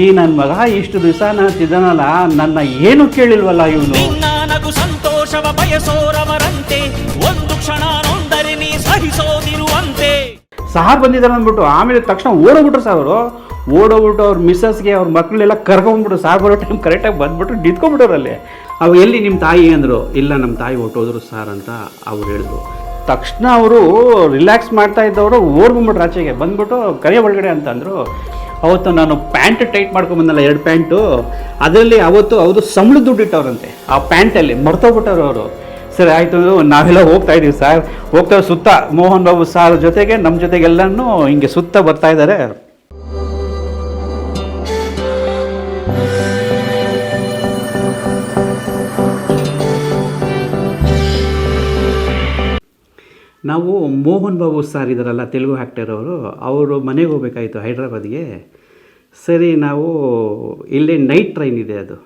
ಈ ನನ್ನ ಮಗ ಇಷ್ಟು ದಿವಸ ನಾನು ತಿದ್ದಾನಲ್ಲ ನನ್ನ ಏನು ಕೇಳಿಲ್ವಲ್ಲ ಇವನು? ನನಗು ನಗು ಸಂತೋಷವ ಬಯಸೋರವರಂತೆ ಒಂದು ಕ್ಷಣ ನೊಂದರೆ ನೀ ಸಹಿಸೋದಿರುವಂತೆ. ಸಾರ್ ಬಂದಿದ್ದಾರೆ ಅಂದ್ಬಿಟ್ಟು ಆಮೇಲೆ ತಕ್ಷಣ ಓಡೋಗ್ಬಿಟ್ರು ಸರ್ ಅವರು. ಓಡೋಗ್ಬಿಟ್ಟು ಅವ್ರ ಮಿಸ್ಸಸ್ಗೆ ಅವ್ರ ಮಕ್ಕಳೆಲ್ಲ ಕರ್ಕೊಂಡ್ಬಿಟ್ರು ಸಾರ್ ಬರೋ ಟೈಮ್ ಕರೆಕ್ಟಾಗಿ ಬಂದ್ಬಿಟ್ಟು ನಿಂತ್ಕೊಂಡ್ಬಿಟ್ಟವ್ರು ಅಲ್ಲಿ ಅವು ಎಲ್ಲಿ ನಿಮ್ಮ ತಾಯಿ ಅಂದರು ಇಲ್ಲ ನಮ್ಮ ತಾಯಿ ಹೊಟ್ಟೋದ್ರು ಸಾರ್ ಅಂತ ಅವ್ರು ಹೇಳಿದ್ರು. ತಕ್ಷಣ ಅವರು ರಿಲ್ಯಾಕ್ಸ್ ಮಾಡ್ತಾ ಇದ್ದವರು ಓಡ್ಬಿಟ್ಬಿಟ್ರು ಆಚೆಗೆ. ಬಂದ್ಬಿಟ್ಟು ಕರೆ ಒಳಗಡೆ ಅಂತ ಅಂದರು ಅವತ್ತು ನಾನು ಪ್ಯಾಂಟ್ ಟೈಟ್ ಮಾಡ್ಕೊಂಬಂದಲ್ಲ ಎರಡು ಪ್ಯಾಂಟು. ಅದರಲ್ಲಿ ಅವತ್ತು ಅವರು ಸಂಬಳ ದುಡ್ಡು ಇಟ್ಟವ್ರಂತೆ. ಆ ಪ್ಯಾಂಟಲ್ಲಿ ಮರ್ತೋಗ್ಬಿಟ್ಟವ್ರು ಅವರು. ಸರಿ, ಆಯಿತು, ನಾವೆಲ್ಲ ಹೋಗ್ತಾ ಇದ್ದೀವಿ ಸರ್ ಹೋಗ್ತಾ ಸುತ್ತ. ಮೋಹನ್ ಬಾಬು ಸಾರ್ ಜೊತೆಗೆ ನಮ್ಮ ಜೊತೆಗೆಲ್ಲನೂ ಹಿಂಗೆ ಸುತ್ತ ಬರ್ತಾ ಇದ್ದಾರೆ ನಾವು ಮೋಹನ್ ಬಾಬು ಸಾರ್ ಇದ್ದಾರಲ್ಲ ತೆಲುಗು ಆ್ಯಕ್ಟರ್ ಅವರು. ಅವರು ಮನೆಗೆ ಹೋಗ್ಬೇಕಾಯಿತು ಹೈದ್ರಾಬಾದ್ಗೆ. ಸರಿ, ನಾವು ಇಲ್ಲಿ ನೈಟ್ ಟ್ರೈನ್ ಇದೆ ಅದು.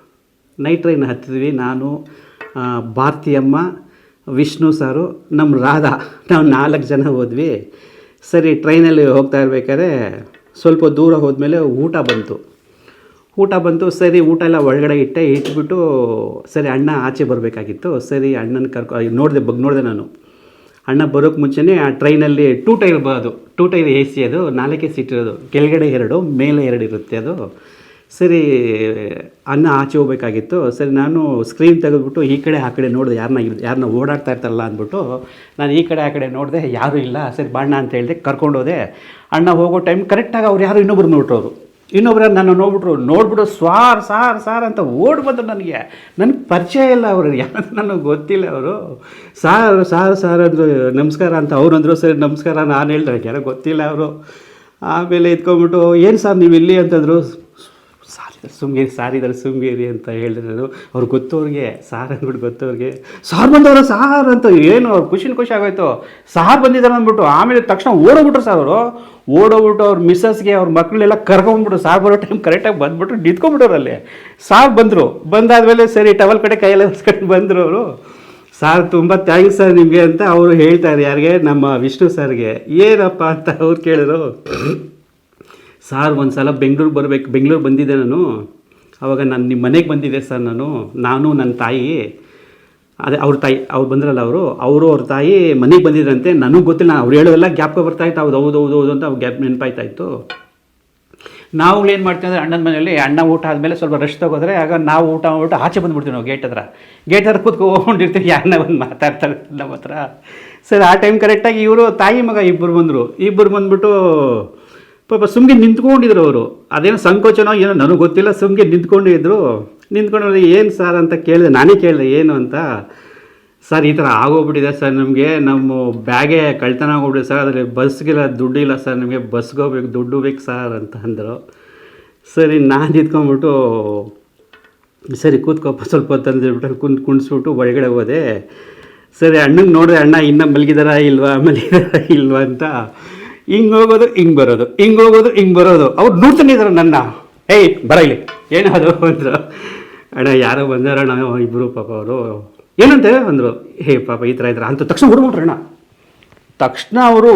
ನೈಟ್ ಟ್ರೈನ್ ಹತ್ತಿದ್ವಿ. ನಾನು ಭಾರತಿಯಮ್ಮ, ವಿಷ್ಣು ಸಾರು ನಮ್ಮ ರಾಧಾ. ನಾವು ನಾಲ್ಕು ಜನ ಹೋದ್ವಿ. ಸರಿ, ಟ್ರೈನಲ್ಲಿ ಹೋಗ್ತಾ ಇರ್ಬೇಕಾದ್ರೆ ಸ್ವಲ್ಪ ದೂರ ಹೋದ್ಮೇಲೆ ಊಟ ಬಂತು. ಊಟ ಬಂತು. ಸರಿ, ಊಟ ಎಲ್ಲ ಒಳಗಡೆ ಇಟ್ಟೆ, ಇಟ್ಬಿಟ್ಟು ಸರಿ, ಅಣ್ಣ ಆಚೆ ಬರಬೇಕಾಗಿತ್ತು. ಸರಿ, ಅಣ್ಣನ ಕರ್ಕೊ, ನೋಡಿದೆ, ಬಗ್ ನೋಡಿದೆ ನಾನು. ಅಣ್ಣ ಬರೋಕ್ಕೆ ಮುಂಚೆನೇ ಆ ಟ್ರೈನಲ್ಲಿ ಟೂ ಟೈರ್ ಅದು, ಟೂ ಟೈರ್ ಎ ಸಿ ಅದು, ನಾಲ್ಕೇ ಸೀಟ್ ಇರೋದು. ಕೆಳಗಡೆ ಎರಡು, ಮೇಲೆ ಎರಡು ಇರುತ್ತೆ ಅದು. ಸರಿ, ಅನ್ನ ಆಚೆ ಹೋಗ್ಬೇಕಾಗಿತ್ತು. ಸರಿ, ನಾನು ಸ್ಕ್ರೀನ್ ತೆಗೆದ್ಬಿಟ್ಟು ಈ ಕಡೆ, ಆ ಕಡೆ ನೋಡಿದೆ ಯಾರನ್ನ ಯಾರನ್ನ ಓಡಾಡ್ತಾ ಇರ್ತಾರಲ್ಲ ಅಂದ್ಬಿಟ್ಟು ನಾನು ಈ ಕಡೆ, ಆ ಕಡೆ ನೋಡಿದೆ, ಯಾರೂ ಇಲ್ಲ. ಸರಿ, ಬಾಣ್ಣ ಅಂತ ಹೇಳಿದೆ ಕರ್ಕೊಂಡೋದೆ. ಅಣ್ಣ ಹೋಗೋ ಟೈಮ್ ಕರೆಕ್ಟಾಗಿ ಅವ್ರು ಯಾರು ಇನ್ನೊಬ್ರು ನೋಡ್ರು ಅವರು. ಇನ್ನೊಬ್ರು ನನ್ನ ನೋಡ್ಬಿಟ್ರು ನೋಡ್ಬಿಟ್ರು ಸ್ವಾರ್ ಸಾರ್ ಸಾರ್ ಅಂತ ಓಡ್ ಬಂದರು ನನಗೆ. ನನಗೆ ಪರಿಚಯ ಇಲ್ಲ ಅವರು ಯಾರು ನನಗೆ ಗೊತ್ತಿಲ್ಲ ಅವರು. ಸಾರ್ ಸಾರ್ ಸಾರ್ ಅಂದರು, ನಮಸ್ಕಾರ ಅಂತ ಅವ್ರು ಅಂದರು ಸರಿ, ನಮಸ್ಕಾರ ನಾನು ನನಗೆ ಯಾರೋ ಗೊತ್ತಿಲ್ಲ ಅವರು. ಆಮೇಲೆ ಇದ್ಕೊಂಬಿಟ್ಟು ಏನು ಸರ್, ನೀವು ಇಲ್ಲಿ ಅಂತಂದರು ಸುಮ್ಗೇರಿ ಸಾರ್ ಸುಮ್ಗೇರಿ ಅಂತ ಹೇಳಿದ್ರು. ಅವ್ರು ಗೊತ್ತವ್ರಿಗೆ ಸಾರ್ ಅಂದ್ಬಿಟ್ಟು ಗೊತ್ತವ್ರಿಗೆ ಸಾರ್ ಬಂದವರು ಸಾರ್ ಅಂತ ಏನು, ಅವ್ರು ಖುಷಿನ ಖುಷಿ ಆಗೋಯ್ತು. ಸಾರ್ ಬಂದಿದ್ದಾರೆ ಅಂದ್ಬಿಟ್ಟು, ಆಮೇಲೆ ತಕ್ಷಣ ಓಡೋಗ್ಬಿಟ್ರು ಸರ್ ಅವರು. ಓಡೋಗ್ಬಿಟ್ಟು ಅವ್ರ ಮಿಸ್ಸಸ್ಗೆ, ಅವ್ರ ಮಕ್ಕಳೆಲ್ಲ ಕರ್ಕೊಂಬಿಟ್ರು ಸಾರ್ ಬರೋ ಟೈಮ್ ಕರೆಕ್ಟಾಗಿ ಬಂದ್ಬಿಟ್ಟು ನಿಂತ್ಕೊಂಡ್ಬಿಟ್ಟವ್ರು ಅಲ್ಲಿ ಸಾರ್ ಬಂದರು. ಬಂದಾದ್ಮೇಲೆ ಸರಿ, ಟವಲ್ ಕಡೆ ಕೈಯಲ್ಲಿ ಹೊಸ್ಕೊಂಡು ಬಂದರು ಅವರು. ಸಾರ್, ತುಂಬ ಥ್ಯಾಂಕ್ಸ್ ಸರ್ ನಿಮಗೆ ಅಂತ ಅವರು ಹೇಳ್ತಾರೆ ಯಾರಿಗೆ? ನಮ್ಮ ವಿಷ್ಣು ಸರ್ಗೆ. ಏನಪ್ಪ ಅಂತ ಅವ್ರು ಕೇಳಿದ್ರು. ಸಾರ್ ಒಂದು ಸಲ ಬೆಂಗಳೂರು ಬರಬೇಕು ಬೆಂಗಳೂರು ಬಂದಿದ್ದೆ ನಾನು. ಅವಾಗ ನಾನು ನಿಮ್ಮ ಮನೆಗೆ ಬಂದಿದ್ದೆ ಸರ್ ನಾನು. ನಾನು ನನ್ನ ತಾಯಿ, ಅದೇ ಅವ್ರ ತಾಯಿ, ಅವ್ರು ಬಂದ್ರಲ್ಲ ಅವರು. ಅವರು ಅವ್ರ ತಾಯಿ ಮನೆಗೆ ಬಂದಿದ್ರಂತೆ. ನನಗೆ ಗೊತ್ತಿಲ್ಲ ನಾನು ಅವ್ರು ಹೇಳೋದೆಲ್ಲ ಗ್ಯಾಪ್ಗೆ ಬರ್ತಾ ಇತ್ತು. ಹೌದು ಹೌದು ಹೌದು ಹೌದು ಅಂತ ಅವ್ರು ಗ್ಯಾಪ್ ನೆನಪಾಯ್ತಾ ಇತ್ತು. ಏನು ಮಾಡ್ತೀವಿ ಅಂದರೆ ಅಣ್ಣನ ಮನೆಯಲ್ಲಿ ಅಣ್ಣ ಊಟ ಆದಮೇಲೆ ಸ್ವಲ್ಪ ರೆಸ್ಟ್ ತಗೋದ್ರೆ ಆಗ ನಾವು ಊಟ ಊಟ ಆಚೆ ಬಂದುಬಿಡ್ತೀವಿ ನಾವು ಗೇಟ್ ಹತ್ರ. ಗೇಟ್ ಹತ್ರ ಕೂತ್ಕೊಂಡಿರ್ತೀವಿ ಅಣ್ಣ ಬಂದು ಮಾತಾಡ್ತಾರೆ ನಮ್ಮ ಹತ್ರ ಸರ್ ಆ ಟೈಮ್ ಕರೆಕ್ಟಾಗಿ ಇವರು ತಾಯಿ ಮಗ ಇಬ್ಬರು ಬಂದರು. ಇಬ್ಬರು ಬಂದ್ಬಿಟ್ಟು ಪಾಪ ಸುಮ್ಗೆ ನಿಂತ್ಕೊಂಡಿದ್ರು ಅವರು. ಅದೇನೋ ಸಂಕೋಚನೋ ಏನೋ ನನಗೆ ಗೊತ್ತಿಲ್ಲ, ಸುಮ್ಗೆ ನಿಂತ್ಕೊಂಡಿದ್ರು ನಿಂತ್ಕೊಂಡು ಏನು ಸರ್ ಅಂತ ಕೇಳಿದೆ, ನಾನೇ ಕೇಳಿದೆ, ಏನು ಅಂತ. ಸರ್, ಈ ಥರ ಆಗೋಗ್ಬಿಟ್ಟಿದೆ ಸರ್ ನಮಗೆ. ನಮ್ಮ ಬ್ಯಾಗೆ ಕಳ್ತನ ಆಗೋಗ್ಬಿಟ್ಟಿದೆ ಸರ್. ಅದರಲ್ಲಿ ಬಸ್ಗೆಲ್ಲ ದುಡ್ಡು ಇಲ್ಲ ಸರ್ ನಮಗೆ. ಬಸ್ಗೆ ಹೋಗ್ಬೇಕು ದುಡ್ಡು ಬೇಕು ಸರ್ ಅಂತ ಅಂದರು. ಸರಿ, ನಾನು ನಿಂತ್ಕೊಂಡ್ಬಿಟ್ಟು, ಸರಿ ಕೂತ್ಕೊಪ್ಪ ಸ್ವಲ್ಪ ಹೊತ್ತು ಕುಂತ್ ಕುಣಿಸ್ಬಿಟ್ಟು ಒಳಗಡೆ ಹೋದೆ. ಸರಿ, ಅಣ್ಣಂಗೆ ನೋಡಿದೆ, ಅಣ್ಣ, ಇನ್ನೂ ಮಲಗಿದಾರ ಇಲ್ವಾ? ಮಲಗಿದಾರ ಇಲ್ವಾ? ಅಂತ. ಹಿಂಗೆ ಹೋಗೋದು, ಹಿಂಗೆ ಬರೋದು, ಹಿಂಗೆ ಹೋಗೋದು, ಹಿಂಗೆ ಬರೋದು. ಅವ್ರು ನೋಡ್ತಾನೆ ನನ್ನ. ಏಯ್, ಬರ ಇಲ್ಲಿ. ಏನಾದ್ರು ಅಂದರು. ಅಣ್ಣ, ಯಾರೋ ಬಂದಾರಣ್ಣ ಇಬ್ಬರು ಪಾಪ ಅವರು. ಏನಂತೆ ಅಂದರು. ಹೇ ಪಾಪ ಈ ಥರ ಇದ್ರ. ಅಂತ ತಕ್ಷಣ ಹುಡ್ಬಿಟ್ರು ಅಣ್ಣ. ತಕ್ಷಣ ಅವರು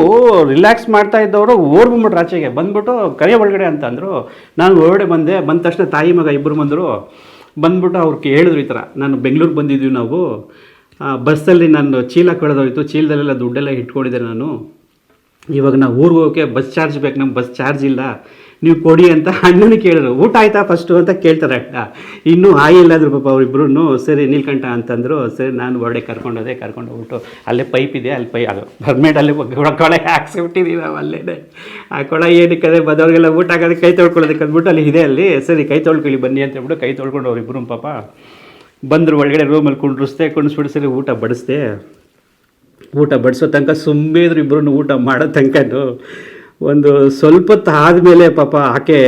ರಿಲ್ಯಾಕ್ಸ್ ಮಾಡ್ತಾ ಇದ್ದವರು ಓಡ್ಕೊಂಬಿಟ್ರು ಆಚೆಗೆ. ಬಂದ್ಬಿಟ್ಟು ಕರೆಯ ಒಳಗಡೆ ಅಂತ ಅಂದರು. ನಾನು ಹೊರಗಡೆ ಬಂದೆ. ಬಂದ ತಕ್ಷಣ ತಾಯಿ ಮಗ ಇಬ್ಬರು ಬಂದರು. ಬಂದ್ಬಿಟ್ಟು ಅವ್ರಿಗೆ ಹೇಳಿದ್ರು ಈ ಥರ ನಾನು ಬೆಂಗಳೂರು ಬಂದಿದ್ವಿ ನಾವು. ಬಸ್ಸಲ್ಲಿ ನಾನು ಚೀಲ ಕಳೆದೋಯ್ತು. ಚೀಲದಲ್ಲೆಲ್ಲ ದುಡ್ಡೆಲ್ಲ ಇಟ್ಕೊಂಡಿದ್ದೆ ನಾನು. ಇವಾಗ ನಾವು ಊರಿಗೆ ಹೋಗೋಕ್ಕೆ ಬಸ್ ಚಾರ್ಜ್ ಬೇಕು, ನಮ್ಗೆ ಬಸ್ ಚಾರ್ಜ್ ಇಲ್ಲ. ನೀವು ಕೊಡಿ ಅಂತ ಅಣ್ಣನ ಕೇಳಿದ್ರು. ಊಟ ಆಯ್ತಾ ಫಸ್ಟು ಅಂತ ಕೇಳ್ತಾರೆ ಅಣ್ಣ. ಇನ್ನೂ ಆಯಿಲ್ಲ ಆದ್ರು ಪಾಪ ಅವರಿಬ್ರು ಸರಿ ನೀಲ್ಕಂಠ ಅಂತಂದರು. ಸರಿ, ನಾನು ಹೊರಡೆ ಕರ್ಕೊಂಡೋದೆ ಕರ್ಕೊಂಡು ಹೋಗ್ಬಿಟ್ಟು ಅಲ್ಲೇ ಪೈಪ್ ಇದೆ, ಅಲ್ಲಿ ಪೈ ಅದು ಅಲ್ಲಿ ಕೊಳೆ ಹಾಕ್ಸಿಬಿಟ್ಟಿದ್ದೀವಿ ನಾವು ಅಲ್ಲೇ ಆ ಕೊಳ ಏನಕ್ಕೆ ಅದೇ ಬದವ್ರಿಗೆಲ್ಲ ಊಟ ಹಾಕೋದು, ಕೈ ತೊಳ್ಕೊಳ್ಳೋದಕ್ಕೆ ಅಂದ್ಬಿಟ್ಟು ಅಲ್ಲಿ ಇದೆ ಅಲ್ಲಿ. ಸರಿ, ಕೈ ತೊಳ್ಕೊಳ್ಳಿ ಬನ್ನಿ ಅಂತ ಹೇಳ್ಬಿಟ್ಟು ಕೈ ತೊಳ್ಕೊಂಡು ಅವ್ರಿಬ್ಬರು ಪಾಪ ಬಂದರು ಒಳಗಡೆ ರೂಮಲ್ಲಿ ಕುಂಡ್ರಿಸ್ದೆ ಕುಣಿಸ್ಬಿಟ್ಟು ಸರಿ ಊಟ ಬಡಿಸ್ದೆ. ಊಟ ಬಡಿಸೋ ತನಕ ಸುಮ್ಮೇದ್ರು ಇಬ್ಬರನ್ನು ಊಟ ಮಾಡೋ ತನಕನು ಒಂದು ಸ್ವಲ್ಪ ಹೊತ್ತು ಆದಮೇಲೆ ಪಾಪ ಆಕೆ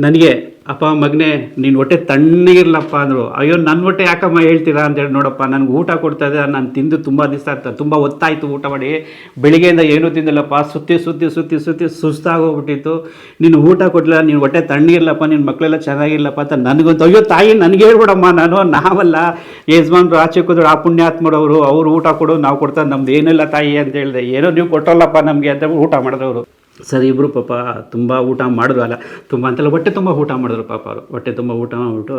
ನನಗೆ ಅಪ್ಪ, ಮಗನೇ, ನೀನು ಹೊಟ್ಟೆ ತಣ್ಣಗಿರ್ಲಪ್ಪ ಅಂದರು. ಅಯ್ಯೋ ನನ್ನ ಹೊಟ್ಟೆ ಯಾಕಮ್ಮ ಹೇಳ್ತೀರಾ ಅಂತೇಳಿ ನೋಡಪ್ಪ, ನನಗೆ ಊಟ ಕೊಡ್ತಾ ಇದೆ ನಾನು ತಿಂದು ತುಂಬ ದಿವಸ ಆಗ್ತದೆ ತುಂಬ ಹೊತ್ತಾಯಿತು ಊಟ ಮಾಡಿ. ಬೆಳಿಗ್ಗೆಯಿಂದ ಏನೂ ತಿಂದಿಲ್ಲಪ್ಪ, ಸುತ್ತಿ ಸುತ್ತಿ ಸುತ್ತಿ ಸುತ್ತಿ ಸುಸ್ತಾಗೋಗ್ಬಿಟ್ಟಿತ್ತು. ನೀನು ಊಟ ಕೊಡಲಿಲ್ಲ, ನೀನು ಹೊಟ್ಟೆ ತಣ್ಣಗಿರ್ಲಪ್ಪ ನಿನ್ನ ಮಕ್ಕಳೆಲ್ಲ ಚೆನ್ನಾಗಿರ್ಲಪ್ಪ ಅಂತ ನನಗಂತೂ, ಅಯ್ಯೋ, ತಾಯಿ ನನಗೆ ಹೇಳ್ಬಿಡಮ್ಮ, ನಾನು ನಾವಲ್ಲ. ಯಜಮಾನ್ರು ಆಚೆ ಕೂದ್ರು ಆ ಪುಣ್ಯಾತ್ಮರವರು, ಅವರು ಊಟ ಕೊಡು, ನಾವು ಕೊಡ್ತಾರೆ ನಮ್ದು ಏನಿಲ್ಲ ತಾಯಿ ಅಂತ ಹೇಳಿದೆ. ಏನೋ ನೀವು ಕೊಟ್ಟಲ್ಲಪ್ಪ ನಮಗೆ ಅಂತ ಊಟ ಮಾಡಿದವರು. ಸರಿ ಇಬ್ಬರು ಪಾಪ ತುಂಬ ಊಟ ಮಾಡಿದ್ರು. ಅಲ್ಲ, ತುಂಬ ಅಂತೆಲ್ಲ, ಹೊಟ್ಟೆ ತುಂಬ ಊಟ ಮಾಡಿದ್ರು ಪಾಪ ಅವರು. ಹೊಟ್ಟೆ ತುಂಬ ಊಟ ಮಾಡಿಬಿಟ್ಟು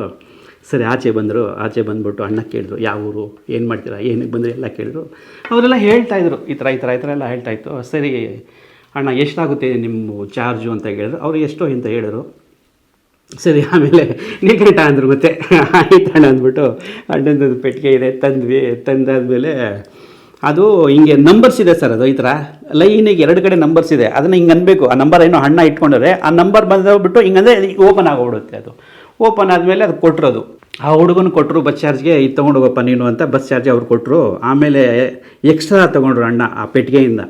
ಸರಿ, ಆಚೆ ಬಂದರು. ಆಚೆ ಬಂದುಬಿಟ್ಟು ಅಣ್ಣ ಕೇಳಿದ್ರು, ಯಾವ ಊರು? ಏನು ಮಾಡ್ತೀರಾ? ಏನಕ್ಕೆ ಬಂದರೆ? ಎಲ್ಲ ಕೇಳಿದ್ರು. ಅವರೆಲ್ಲ ಹೇಳ್ತಾಯಿದ್ರು ಈ ಥರ ಈ ಥರ ಈ ಥರ ಎಲ್ಲ ಹೇಳ್ತಾಯಿತ್ತು ಸರಿ, ಅಣ್ಣ, ಎಷ್ಟಾಗುತ್ತೆ ನಿಮ್ಮ ಚಾರ್ಜು? ಅಂತ ಹೇಳಿದ್ರು ಅವರು ಎಷ್ಟೋ ಅಂತ ಹೇಳಿದ್ರು. ಸರಿ, ಆಮೇಲೆ ನೀಲ್ಕಂಠ ಅಂದರು ಮತ್ತೆ. ಆಯ್ತು ಅಣ್ಣ ಅಂದ್ಬಿಟ್ಟು ಅಣ್ಣಂದು ಪೆಟ್ಟಿಗೆ ಇದೆ, ತಂದ್ವಿ. ತಂದಾದ್ಮೇಲೆ ಅದು ಹಿಂಗೆ ನಂಬರ್ಸ್ ಇದೆ ಸರ್ ಅದು ಈ ಥರ. ಲೈನಿಗೆ ಎರಡು ಕಡೆ ನಂಬರ್ಸ್ ಇದೆ. ಅದನ್ನು ಹಿಂಗೆ ಅನ್ಬೇಕು. ಆ ನಂಬರ್ ಏನೋ ಹಣ್ಣ ಇಟ್ಕೊಂಡ್ರೆ ಆ ನಂಬರ್ ಬಂದೋಗ್ಬಿಟ್ಟು ಹಿಂಗಂದ್ರೆ ಓಪನ್ ಆಗೋಗ್ಬಿಡುತ್ತೆ ಅದು. ಓಪನ್ ಆದಮೇಲೆ ಅದು ಕೊಟ್ಟರು ಆ ಹುಡುಗನ ಕೊಟ್ಟರು ಬಸ್ ಚಾರ್ಜ್ಗೆ ಇದು ತೊಗೊಂಡೋಗಪ್ಪ ನೀನು ಅಂತ ಬಸ್ ಚಾರ್ಜ್ ಅವ್ರು ಕೊಟ್ಟರು ಆಮೇಲೆ ಎಕ್ಸ್ಟ್ರಾ ತೊಗೊಂಡ್ರು ಅಣ್ಣ ಆ ಪೆಟ್ಟಿಗೆಯಿಂದ.